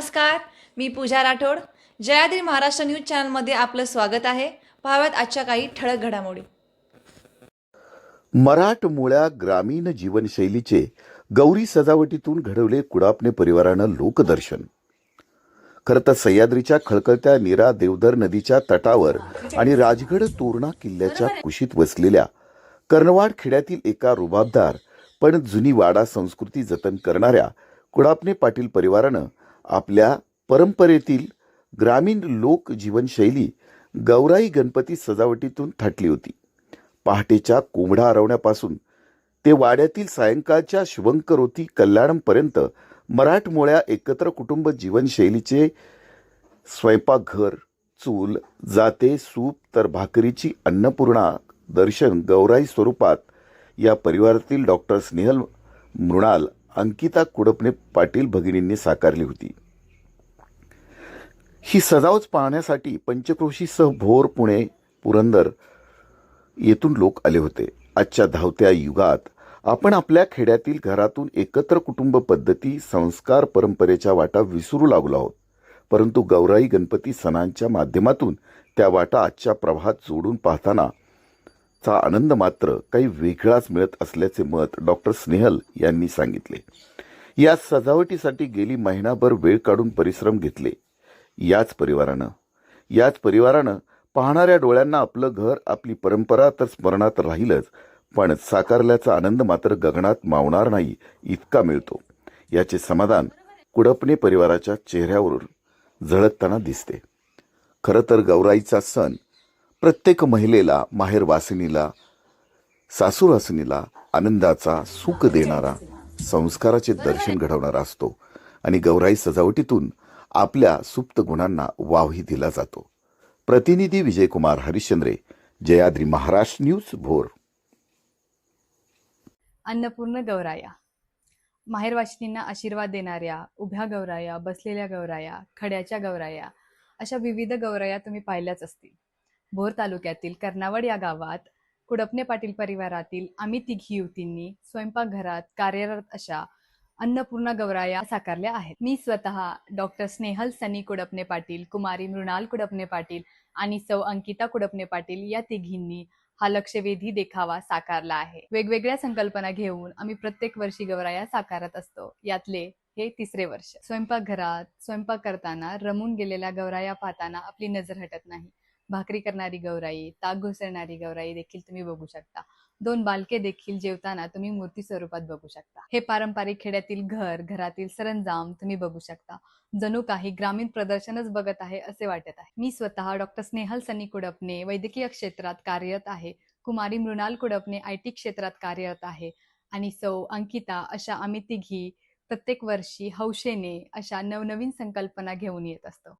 नमस्कार मी पूजा राठोड. जयाद्री महाराष्ट्र न्यूज चॅनलमध्ये आपलं स्वागत आहे. पाहाव्यात आजच्या काही ठळक घडामोडी. मराठमोळ्या ग्रामीण जीवनशैलीचे गौरी सजावटीतून घडवले कुडापणे परिवारानं लोकदर्शन. खरं तर सह्याद्रीच्या खळखळत्या नीरा देवधर नदीच्या तटावर आणि राजगड तोरणा किल्ल्याच्या कुशीत वसलेल्या कर्नवाड खेड्यातील एका रुबाबदार पण जुनी वाडा संस्कृती जतन करणाऱ्या कुडापणे पाटील परिवारानं आपल्या परंपरेतील ग्रामीण लोक जीवनशैली गौराई गणपती सजावटीतून थाटली होती. पहाटेच्या कोंबडा आरवण्यापासून ते वाड्यातील सायंकाळच्या शुभंकरोती कल्याणमपर्यंत मराठमोळ्या एकत्र कुटुंब जीवनशैलीचे स्वयंपाकघर चूल जाते सूप तर भाकरीची अन्नपूर्णा दर्शन गौराई स्वरूपात या परिवारातील डॉक्टर स्नेहल मृणाल अंकिता कुडपणे पाटील भगिनींनी साकारली होती. ही सजावच पाहण्यासाठी पंचक्रोशीसह भोर पुणे पुरंदर येथून लोक आले होते. आजच्या धावत्या युगात आपण आपल्या खेड्यातील घरातून एकत्र कुटुंब पद्धती संस्कार परंपरेच्या वाटा विसरू लागलो आहोत. परंतु गौराई गणपती सणांच्या माध्यमातून त्या वाटा आजच्या प्रवाहात जोडून पाहताना चा आनंद मात्र काही वेगळाच मिळत असल्याचे मत डॉक्टर स्नेहल यांनी सांगितले. या सजावटीसाठी गेली महिनाभर वेळ काढून परिश्रम घेतले. याच परिवारानं याच परिवारानं पाहणाऱ्या डोळ्यांना आपलं घर आपली परंपरा तर स्मरणात राहीलच पण साकारल्याचा आनंद मात्र गगनात मावणार नाही इतका मिळतो. याचे समाधान कुडपणे परिवाराच्या चेहऱ्यावरून झळकताना दिसते. खरं तर गौराईचा सण प्रत्येक महिलेला माहेरवासिनीला सासूरवासिनीला आनंदाचा सुख देणारा संस्काराचे दर्शन घडवणारा असतो आणि गौराई सजावटीतून आपल्या सुप्त गुणांना वावही दिला जातो. प्रतिनिधी विजयकुमार हरिश्चंद्रे जयाद्री महाराष्ट्र न्यूज भोर. अन्नपूर्ण गौराया. माहेरवाशिनींना आशीर्वाद देणाऱ्या उभ्या गौराया बसलेल्या गौराया खड्याच्या गौराया अशा विविध गौराया तुम्ही पाहिल्याच असतील. भोर तालुक्यातील कर्नावड या गावात कुडपणे पाटील परिवारातील आम्ही तिघी युवतींनी स्वयंपाकघरात कार्यरत अशा अन्नपूर्णा गौराया साकारल्या आहेत. मी स्वतः डॉक्टर स्नेहल सनी कुडपणे पाटील कुमारी मृणाल कुडपणे पाटील आणि सौ अंकिता कुडपणे पाटील या तिघींनी हा लक्षवेधी देखावा साकारला आहे. वेगवेगळ्या संकल्पना घेऊन आम्ही प्रत्येक वर्षी गौराया साकारत असतो. यातले हे तिसरे वर्ष. स्वयंपाकघरात स्वयंपाक करताना रमून गेलेल्या गौराया पाहताना आपली नजर हटत नाही. भाकरी करणारी गौराई ताक घुसळणारी गौराई देखील तुम्ही बघू शकता. दोन बालके देखील जेवताना तुम्ही मूर्ती स्वरूपात बघू शकता. हे पारंपरिक खेड्यातील घर घरातील सरंजाम तुम्ही बघू शकता. जणू काही ग्रामीण प्रदर्शनच बघत आहे असे वाटत आहे. मी स्वतः डॉक्टर स्नेहल सनी कुडपणे वैद्यकीय क्षेत्रात कार्यरत आहे. कुमारी मृणाल कुडपणे आय टी क्षेत्रात कार्यरत आहे. आणि सौ अंकिता अशा आम्ही तिघी प्रत्येक वर्षी हौशेने अशा नवनवीन संकल्पना घेऊन येत असतो.